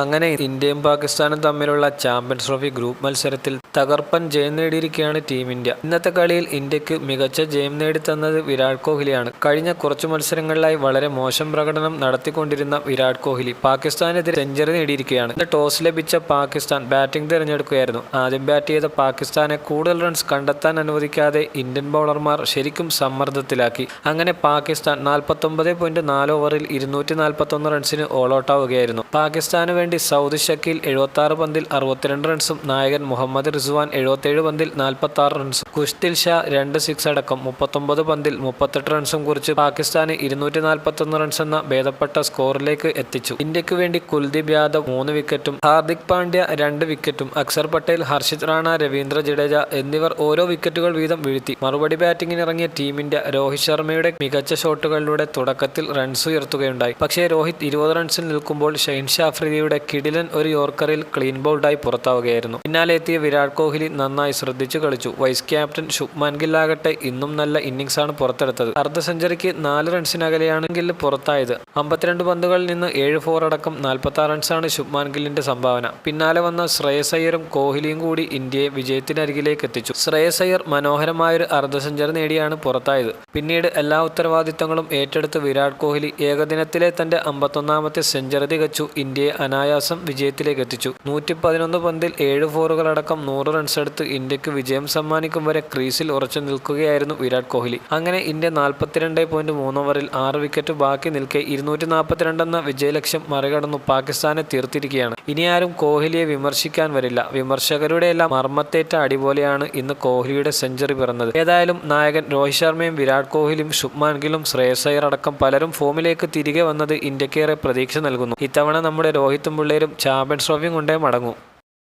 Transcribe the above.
അങ്ങനെ ഇന്ത്യയും പാകിസ്ഥാനും തമ്മിലുള്ള ചാമ്പ്യൻസ് ട്രോഫി ഗ്രൂപ്പ് മത്സരത്തിൽ തകർപ്പൻ ജയം നേടിയിരിക്കുകയാണ് ടീം ഇന്ത്യ. ഇന്നത്തെ കളിയിൽ ഇന്ത്യയ്ക്ക് മികച്ച ജയം നേടിത്തന്നത് വിരാട് കോഹ്ലിയാണ്. കഴിഞ്ഞ കുറച്ചു മത്സരങ്ങളിലായി വളരെ മോശം പ്രകടനം നടത്തിക്കൊണ്ടിരുന്ന വിരാട് കോഹ്ലി പാകിസ്ഥാനെതിരെ സെഞ്ചുറി നേടിയിരിക്കുകയാണ്. ഇന്ന് ടോസ് ലഭിച്ച പാകിസ്ഥാൻ ബാറ്റിംഗ് തിരഞ്ഞെടുക്കുകയായിരുന്നു. ആദ്യം ബാറ്റ് ചെയ്ത പാകിസ്ഥാനെ കൂടുതൽ റൺസ് കണ്ടെത്താൻ അനുവദിക്കാതെ ഇന്ത്യൻ ബൗളർമാർ ശരിക്കും സമ്മർദ്ദത്തിലാക്കി. അങ്ങനെ പാകിസ്ഥാൻ നാൽപ്പത്തൊമ്പത് പോയിന്റ് നാല് ഓവറിൽ ഇരുന്നൂറ്റി നാൽപ്പത്തൊന്ന് റൺസിന് ഓൾ ഔട്ട് ആവുകയായിരുന്നു. പാകിസ്ഥാന് വേണ്ടി സൗദി ഷക്കീൽ എഴുപത്തി ആറ് പന്തിൽ അറുപത്തിരണ്ട് റൺസും നായകൻ മുഹമ്മദ് റിസ്വാൻ എഴുപത്തേഴ് പന്തിൽ നാൽപ്പത്തി ആറ് റൺസും കുഷ്തിൽ ഷാ രണ്ട് സിക്സ് അടക്കം മുപ്പത്തൊമ്പത് പന്തിൽ മുപ്പത്തെട്ട് റൺസും കുറിച്ച് പാകിസ്ഥാന് ഇരുന്നൂറ്റി നാൽപ്പത്തൊന്ന് റൺസ് എന്ന ഭേദപ്പെട്ട സ്കോറിലേക്ക് എത്തിച്ചു. ഇന്ത്യയ്ക്ക് വേണ്ടി കുൽദീപ് യാദവ് മൂന്ന് വിക്കറ്റും ഹാർദിക് പാണ്ഡ്യ രണ്ട് വിക്കറ്റും അക്സർ പട്ടേൽ ഹർഷിത് റാണ രവീന്ദ്ര ജഡേജ എന്നിവർ ഓരോ വിക്കറ്റുകൾ വീതം വീഴ്ത്തി. മറുപടി ബാറ്റിംഗിനിറങ്ങിയ ടീം ഇന്ത്യ രോഹിത് ശർമ്മയുടെ മികച്ച ഷോട്ടുകളിലൂടെ തുടക്കത്തിൽ റൺസ് ഉയർത്തുകയുണ്ടായി. പക്ഷേ രോഹിത് ഇരുപത് റൺസിൽ നിൽക്കുമ്പോൾ ഷെയ്ൻ ഷാഫ്രിദിയുടെ കിടിലൻ ഒരു യോർക്കറിൽ ക്ലീൻ ബൗൾഡായി പുറത്താവുകയായിരുന്നു. പിന്നാലെ എത്തിയ വിരാട് കോഹ്ലി നന്നായി ശ്രദ്ധിച്ചു കളിച്ചു. വൈസ് ക്യാപ്റ്റൻ ശുഭ്മാൻ ഗില്ലാകട്ടെ ഇന്നും നല്ല ഇന്നിംഗ്സാണ് പുറത്തെടുത്തത്. അർദ്ധ സെഞ്ചുറിക്ക് നാല് റൺസിനകലെയാണ് ഗിൽ പുറത്തായത്. അമ്പത്തിരണ്ട് പന്തുകളിൽ നിന്ന് ഏഴ് ഫോർ അടക്കം നാൽപ്പത്തി റൺസാണ് ശുഭ്മാൻ ഗില്ലിന്റെ സംഭാവന. പിന്നാലെ വന്ന ശ്രേയസ് കോഹ്ലിയും കൂടി ഇന്ത്യയെ വിജയത്തിനരികിലേക്ക് എത്തിച്ചു. ശ്രേയസ് അയ്യർ മനോഹരമായൊരു അർദ്ധ സെഞ്ചുറി നേടിയാണ് പുറത്തായത്. പിന്നീട് എല്ലാ ഉത്തരവാദിത്തങ്ങളും ഏറ്റെടുത്ത് വിരാട് കോഹ്ലി ഏകദിനത്തിലെ തന്റെ അമ്പത്തൊന്നാമത്തെ സെഞ്ചുറി തികച്ചു ഇന്ത്യയെ അനായാസം വിജയത്തിലേക്ക് എത്തിച്ചു നൂറ്റി പതിനൊന്ന് പന്തിൽ ഏഴ് ഫോറുകളടക്കം നൂറ് റൺസ് എടുത്ത് ഇന്ത്യയ്ക്ക് വിജയം സമ്മാനിക്കും വരെ ക്രീസിൽ ഉറച്ചു നിൽക്കുകയായിരുന്നു വിരാട് കോഹ്ലി. അങ്ങനെ ഇന്ത്യ നാൽപ്പത്തിരണ്ട് പോയിന്റ് മൂന്ന് ഓവറിൽ ആറ് വിക്കറ്റ് ബാക്കി നിൽക്കെ ഇരുന്നൂറ്റി നാൽപ്പത്തിരണ്ടെന്ന വിജയലക്ഷ്യം മറികടന്നു പാകിസ്ഥാനെ തീർത്തിരിക്കുകയാണ്. ഇനി ആരും കോഹ്ലിയെ വിമർശിക്കാൻ വരില്ല. വിമർശകരുടെ എല്ലാം മർമ്മത്തേറ്റ അടിപോലെയാണ് ഇന്ന് കോഹ്ലിയുടെ സെഞ്ചുറി പിറന്നത്. ഏതായാലും നായകൻ രോഹിത് ശർമ്മയും വിരാട് കോഹ്ലിയും ശുഭ്മാൻ ഗിലും ശ്രേയസ് അയ്യർ അടക്കം പലരും ഫോമിലേക്ക് തിരികെ വന്നത് ഇന്ത്യക്കേറെ പ്രതീക്ഷ നൽകുന്നു. ഇത്തവണ നമ്മുടെ രോഹിത്തും പിള്ളേരും ചാമ്പ്യൻസ് ട്രോഫിയും കൊണ്ടേ മടങ്ങും.